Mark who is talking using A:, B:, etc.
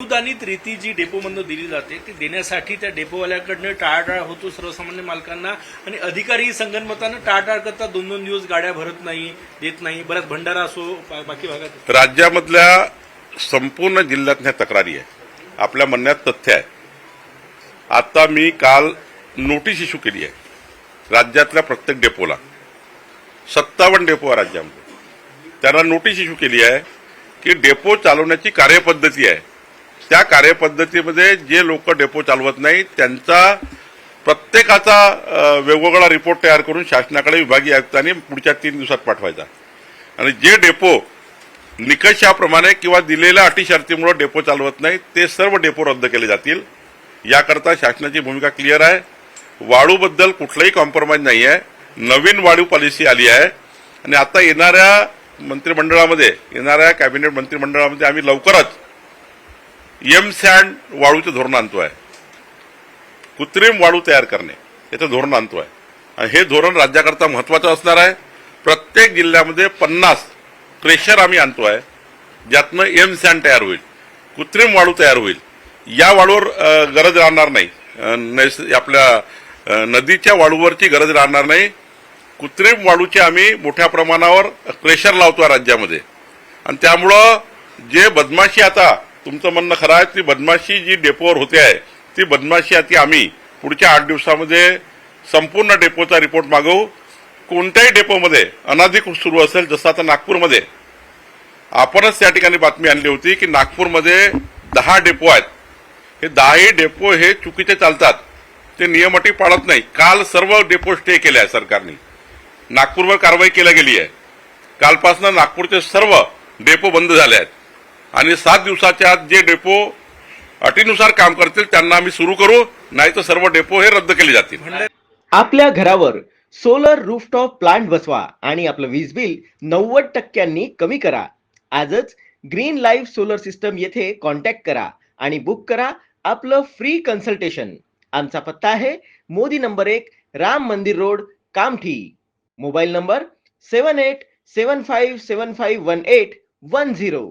A: अनुदानित रीती जी डेपोमधनं दिली जाते ती देण्यासाठी त्या डेपोवाल्याकडनं टाळाटाळ होतो सर्वसामान्य मालकांना आणि अधिकारी संगणमतानं टाळाटाळ करता दोन दोन दिवस गाड्या भरत नाही देत नाही बऱ्याच भंडारा असो बाकी भागात
B: राज्यामधल्या संपूर्ण जिल्ह्यातल्या तक्रारी आहे. आपल्या म्हणण्यात तथ्य आहे. आता मी काल नोटीस इश्यू केली आहे. राज्यातल्या प्रत्येक डेपोला. सत्तावन्न डेपो आहे राज्यामध्ये. त्यांना नोटीस इश्यू केली आहे की डेपो चालवण्याची कार्यपद्धती आहे. त्या कार्यपद्धतीमध्ये जे लोक डेपो चालवत नाही त्यांचा प्रत्येकाचा वेगवेगळा रिपोर्ट तयार करून शासनाकडे विभागीय आयुक्तांनी पुढच्या तीन दिवसात पाठवायचा. आणि जे डेपो निकषाप्रमाणे किंवा दिलेल्या अटी शर्तीमुळे डेपो चालवत नाही ते सर्व डेपो रद्द केले जातील. याकरता शासनाची भूमिका क्लिअर आहे. वाळूबद्दल कुठलंही कॉम्प्रोमाइज नाही आहे. नवीन वाळू पॉलिसी आली आहे. आणि आता येणाऱ्या मंत्रिमंडळामध्ये येणाऱ्या कॅबिनेट मंत्रिमंडळामध्ये आम्ही लवकरच एम सँड वाळूचं धोरण आणतो आहे कृत्रिम वाळू तयार करणे याचं धोरण आणतोय. आणि हे धोरण राज्याकरता महत्वाचं असणार आहे. प्रत्येक जिल्ह्यामध्ये पन्नास क्रेशर आम्ही आणतोय. ज्यातनं एम सँड तयार होईल कृत्रिम वाळू तयार होईल. या वाळूवर गरज राहणार नाही. नैस आपल्या नदीच्या वाळूवरची गरज राहणार नाही. कृत्रिम वाळूचे आम्ही मोठ्या प्रमाणावर क्रेशर आहे राज्यामध्ये. आणि त्यामुळं जे बदमाशी आता तुमचं म्हणणं खरं आहे ती बदमाशी जी डेपोवर होते आहे ती बदमाशी आता आम्ही. पुढच्या आठ दिवसामध्ये संपूर्ण डेपोचा रिपोर्ट मागवू. कोणत्याही डेपोमध्ये अनाधिकृत सुरू असेल जसं आता नागपूरमध्ये. आपणच त्या ठिकाणी बातमी आणली होती की नागपूरमध्ये दहा डेपो आहेत. हे दहाही डेपो हे चुकीचे चालतात. ते नियम अटी पाळत नाही. काल सर्व डेपो स्टे केले आहे सरकारने. नागपूरवर कारवाई केली गेली आहे. कालपासून नागपूरचे सर्व डेपो बंद झाले आहेत. आणि सात दिवसाच्या आत जे डेपो अटीनुसार काम करतील त्यांना आम्ही सुरू करू नाही तर सर्व डेपो हे रद्द केले जातील.
C: आपल्या घरावर सोलर रूफटॉप प्लांट बसवा आणि आपलं वीज बिल नव्वद टक्क्यांनी कमी करा. आजच ग्रीन लाईफ सोलर सिस्टम येथे कॉन्टॅक्ट करा आणि बुक करा आपलं फ्री कन्सल्टेशन आमचा पत्ता आहे मोदी नंबर एक Ram Mandir road Kamthi. Mobile number seven eight seven five seven five one eight one zero